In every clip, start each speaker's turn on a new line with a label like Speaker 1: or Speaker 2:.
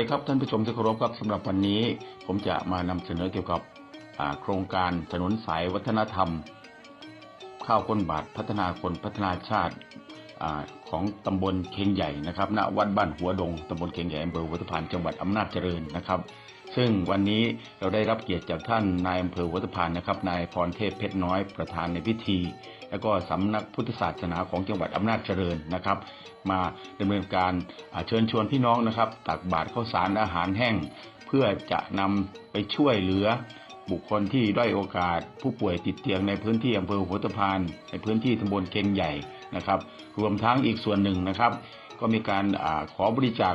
Speaker 1: ดีครับท่านผู้ชมที่เคารพครับสำหรับวันนี้ผมจะมานำเสนอเกี่ยวกับโครงการถนนสายวัฒนธรรม ข้าวก้นบาทพัฒนาคนพัฒนาชาติอของตำบลเคียงใหญ่นะครับณวัดบ้านหัวดงตำบลเคียงใหญ่อำเภอวัฒพานจังหวัดอำนาจเจริญนะครับ ซึ่งวันนี้เราได้รับเกียรติจากท่านนายอำเภอวัฒพานนะครับ นายพรเทพเพชรน้อยประธานในพิธี แล้วก็สำนักพุทธศาสนาของจังหวัดอำนาจเจริญนะครับ มาดำเนินการเชิญชวนพี่น้องนะครับ ตักบาตรข้าวสารอาหารแห้ง เพื่อจะนำไปช่วยเหลือบุคคลที่ด้อยโอกาสผู้ป่วยติดเตียงในพื้นที่อำเภอหัวตะพานในพื้นที่ตำบลเกงใหญ่นะครับ รวมทั้งอีกส่วนหนึ่งนะครับ ก็มีการอขอบริจาค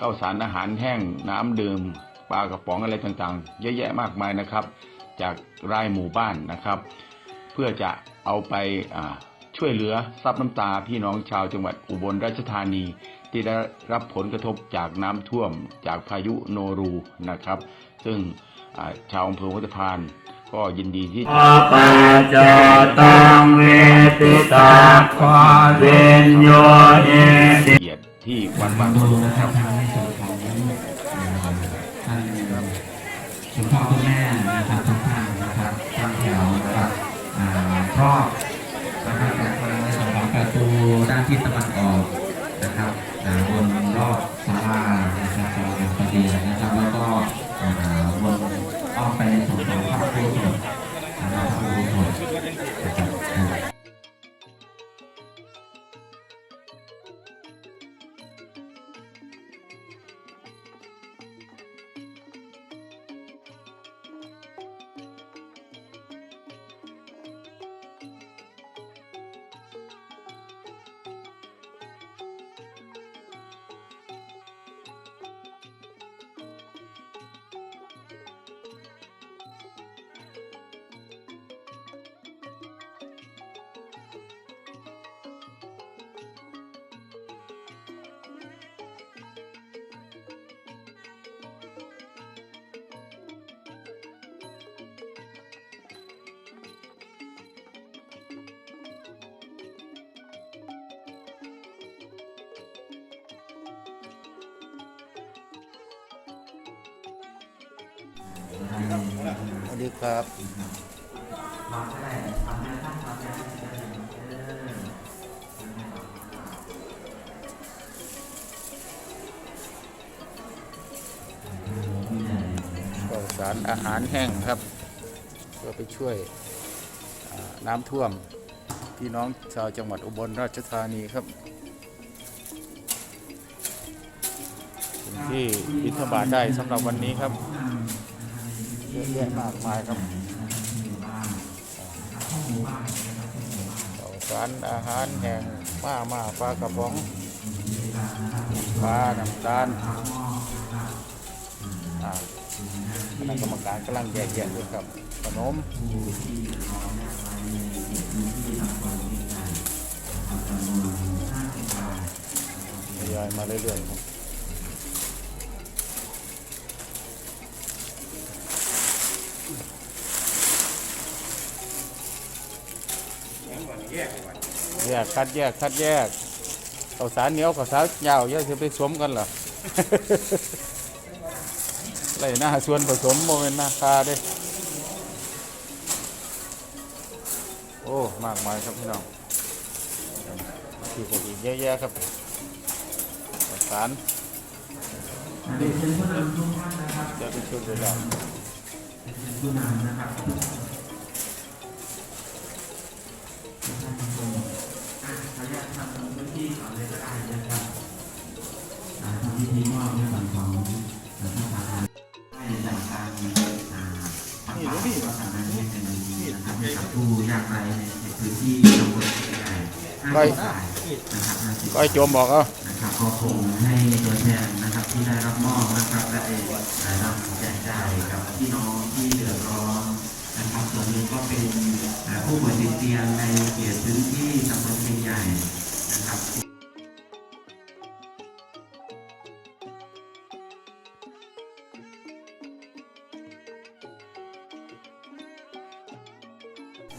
Speaker 1: ข้าวสารอาหารแห้งน้ำดื่ม ปลากระป๋องอะไรต่างๆ เยอะแยะมากมายนะครับ จากรายหมู่บ้านนะครับ เพื่อจะเอาไปอ่าช่วยเหลือซับน้ำตาพี่น้องชาวจังหวัดอุบลราชธานี ที่ได้รับผลกระทบจากน้ำท่วมจากพายุโนรูนะครับ ซึ่งอ่าชาวอำเภอวัดพานก็ยินดีที่จะ
Speaker 2: อาปาจาตังเวติตาควาเวนโยเอติ
Speaker 1: เกียรติที่วัดบาง
Speaker 3: ดู
Speaker 1: ปู
Speaker 3: นะ
Speaker 1: นะ
Speaker 3: ค
Speaker 1: ค
Speaker 3: รั
Speaker 1: รั
Speaker 3: บบทานนของเอ่อท่านคุณพ่อคุณแม่นะครับทุกท่านนะครับตั้งแถวนะครับอ่าครอบนะครับจากทางในส่วนของประตูด้านทิศตะวันออกนะครับบนรอบศาลานะครับของอย่างประเดียนะ สวั
Speaker 1: สดีครับข้าวสารอาหารแห้งครับเพื่อไปช่วยน้ำท่วม พี่น้องชาวจังหวัดอุบลราชธานีครับที่บิณฑบาตได้สำหรับวันนี้ครับ เยอะแยะมากมายครับข้าวสารอาหารแห้งมามาปลากระป๋องปลาน้ำตาลคณะกรรมการกำลังแยกแยะอยู่ครับขนมทยอยมาเรื่อยๆครับ แยกคัดแยกคัดแยกข้าวสารเหนียวข้าวสารยาวเยอะจะไปสวมกันเหรอไรหน้าส่วนผสมโมเมนหน้าคาด้โอ้ มากมายครับพี่น้องที่ผมอีกเยอะแยะครับข้าวสาร
Speaker 3: เรียน
Speaker 1: จะเป็นชุดเลยแล้ว
Speaker 3: เรียนเชิญผู้นำนะครับ ทางฝ่ายพระประธานให้เป็นนะครับให้กับผู้ยากไร้ในพื้นที่ตำบลใหญ่ห้าสิบรายนะครับห้าสิบ
Speaker 1: ก็ให้โจมบอกเอา
Speaker 3: นะครับก็คงให้ตัวแทนนะครับที่ได้รับมอบนะครับและได้นำแจกจ่ายกับพี่น้องที่เดือดร้อนนะครับส่วนนี้ก็เป็นผู้ป่วยติดเตียงในเขตพื้นที่ตำบลเชียงใหญ่นะครับ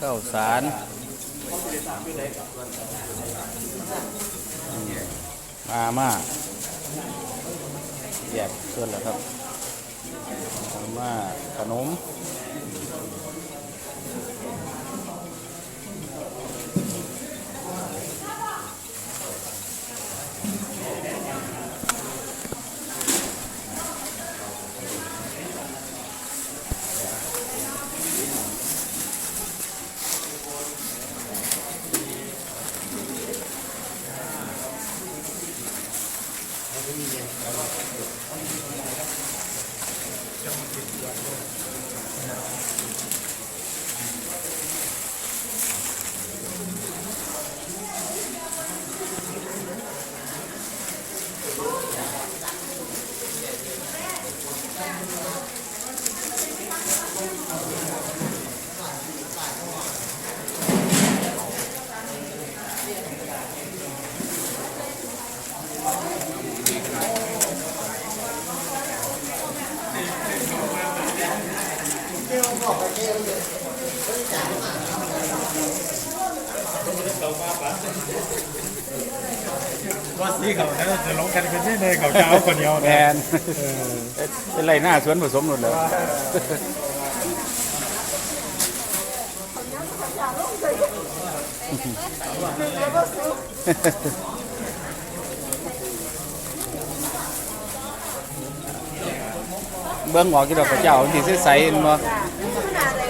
Speaker 4: ข้าวสารมาม่าแยกส่วนแล้วครับมาม่าขนม
Speaker 5: ว่าสีเขาถ้าจะลงกันเป็นที่ในเขาเจ้าคนเดียว
Speaker 4: แม
Speaker 5: นะ
Speaker 4: นเป็นไรหน้าสวนผสมหมดเลยเบิ้งออกกี่ดอกกระเจ้าที่ใสๆเห็นบ่
Speaker 6: ขนาดเลย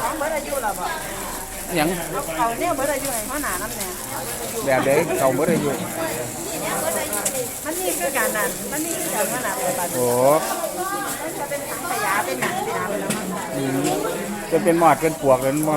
Speaker 6: ของเบิดอายุแล้วบ่
Speaker 4: หยัง
Speaker 6: เขาเนี่ยเบิดอายุให้เขาหนาน้ำแน่
Speaker 4: แบบใดเก่าหมดอยู่
Speaker 6: มันนี่คือการนั่นมันนี่คือการขนาดเลยบัด
Speaker 4: โอ้
Speaker 6: มันจะเป็นถังขยะเป็นหนังเป็นอะไรแล้วมัน
Speaker 4: อืมจะเป็นหมอดเป็นปวกเลย
Speaker 6: มั้